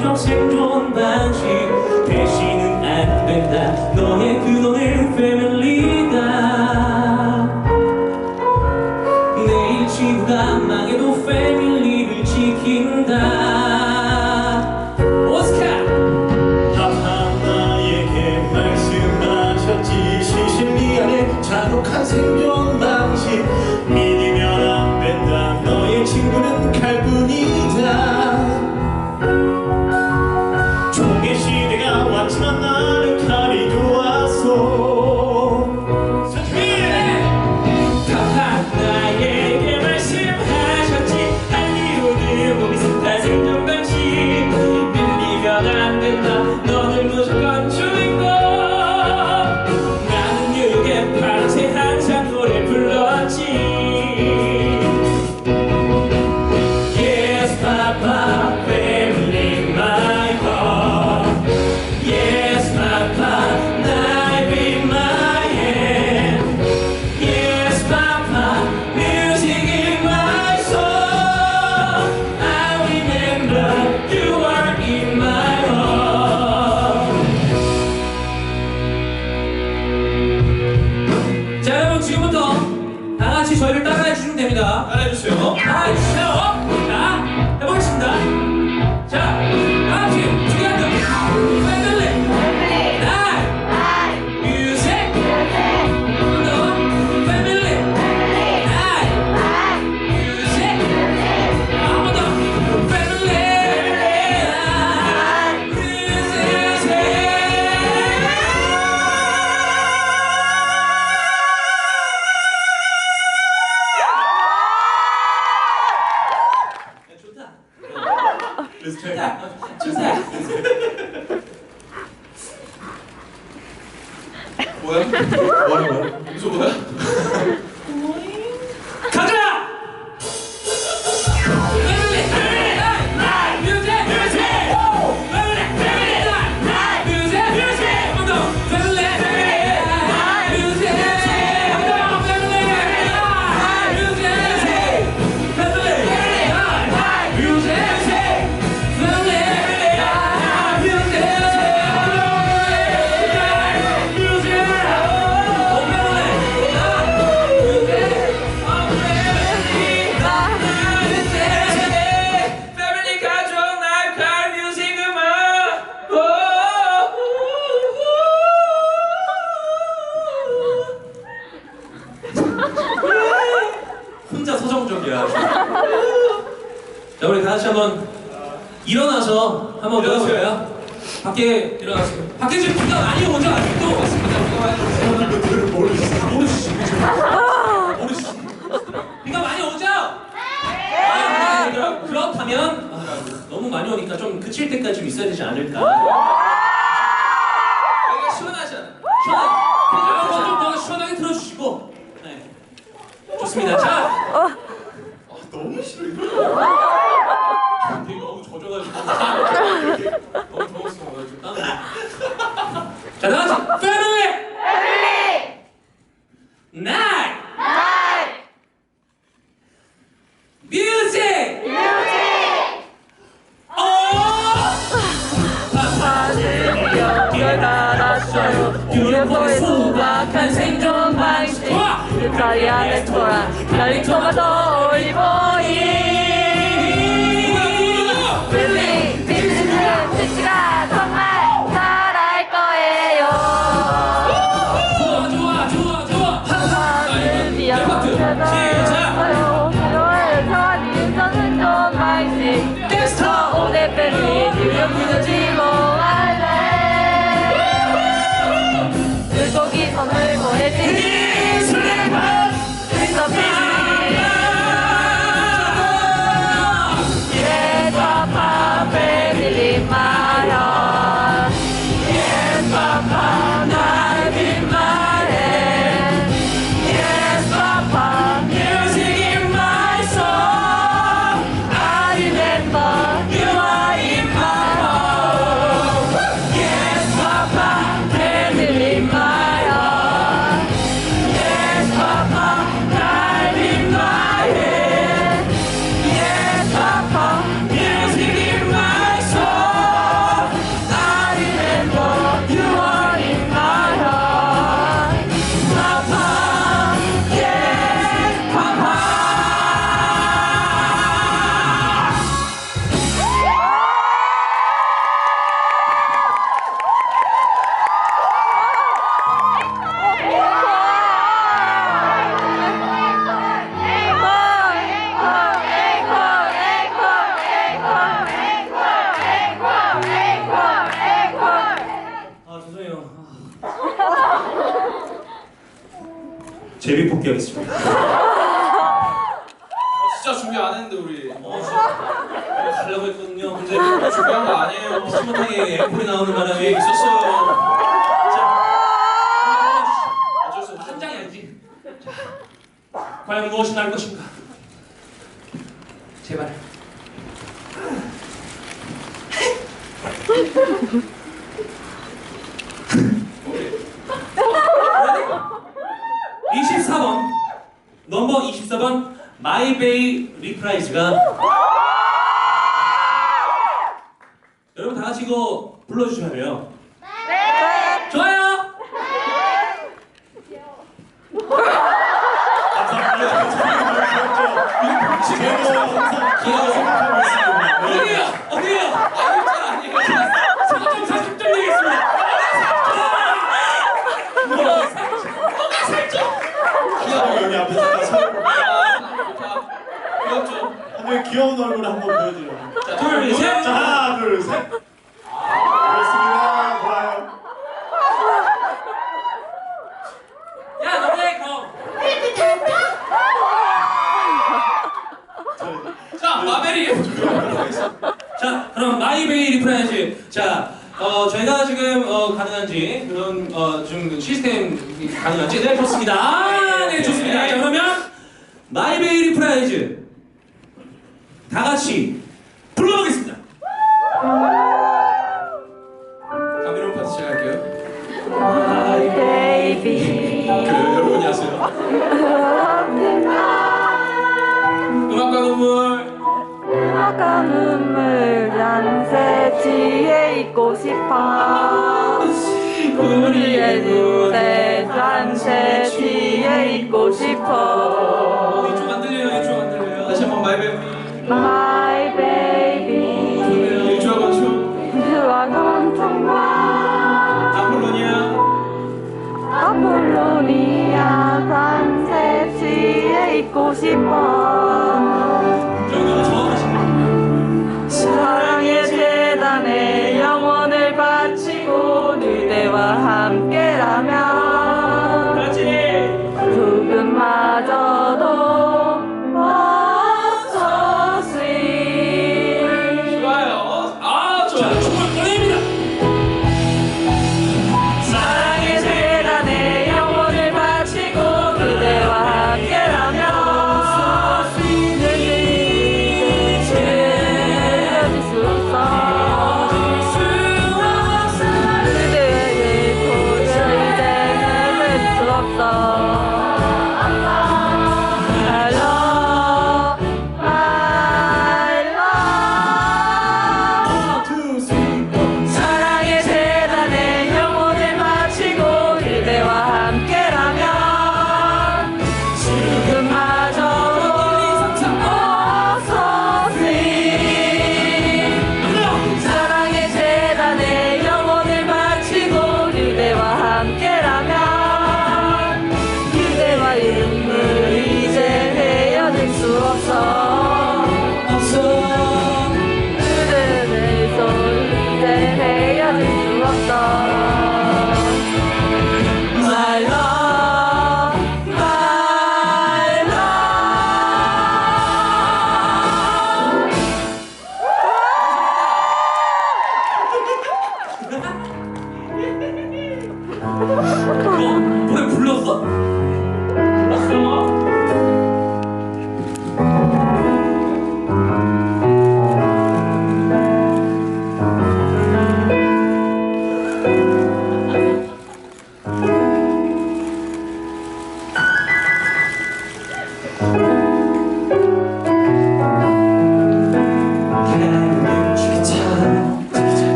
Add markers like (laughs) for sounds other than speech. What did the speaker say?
최종 생존 방식. 대신은 안 된다. 너의 그돈을 패밀리다. 내일 지구가 망해도 패밀리를 지킨다. 오스카! 아빠 나에게 말씀하셨지. 시신리 안에 잔혹한 생존 방식. 주사 주사 뭐야? 뭐야 뭐야? 무슨 뭐야? 되지 않을까. 여기가 시원하잖아. 시원한. 여러분 좀더 시원하게 들어주시고. 네. 좋습니다. 자. 아 너무 싫어 아, 너무 젖어가지고. 아, 너무 돌아. 날 쳐가서 올리버니 제비 복귀하겠습니다. (laughs) 아, 진짜 준비 안 했는데 우리. 어, 진짜 가려고 했거든요. 근데 준비한 거 아니에요. 못하게 앵콜이 나오는 바람에 있었어요. 자, 어쩔 수 없어. 한 장이 아니지. 자, 과연 무엇이 날 것인가? 제발. 오케이. 24번 넘버 24번 마이베이 리프라이즈가 여러분 다 같이 이거 불러주셔야 돼요. 네. 좋아요. 어디에요? (laughs) 어디에요? 아니에요. 4점 40점 내겠습니다. 귀여워. 여기 앞에서 다 서로 좋다. 한번 귀여운 얼굴 한번 보여드려. 자, 둘, 셋. 자 하나 둘 셋. 그렇습니다. 좋아요. 야 너네 그럼 자, 마베리. 자 그럼 마이베이 리프라이즈 자 어, 저희가 지금 어, 가능한지 그런 어, 좀 시스템 가능한지 네 좋습니다 아, 네 좋습니다 자 그러면 마이베이 리프라이즈 다 같이 불러보겠습니다 카메론 파트 시작할게요. My baby. 그 여러분이 하세요. 음악과 눈물. 음악과 눈물 잔세지에 있고 싶어 우리의 무대 잔세지에 있고 싶어 어, 이쪽 안 들려요 이쪽 안 들려요 다시 한번 마이베리. My baby 일주와 건축. 주와 건청과 아폴로니아. 아폴로니아 잔세지에 있고 싶어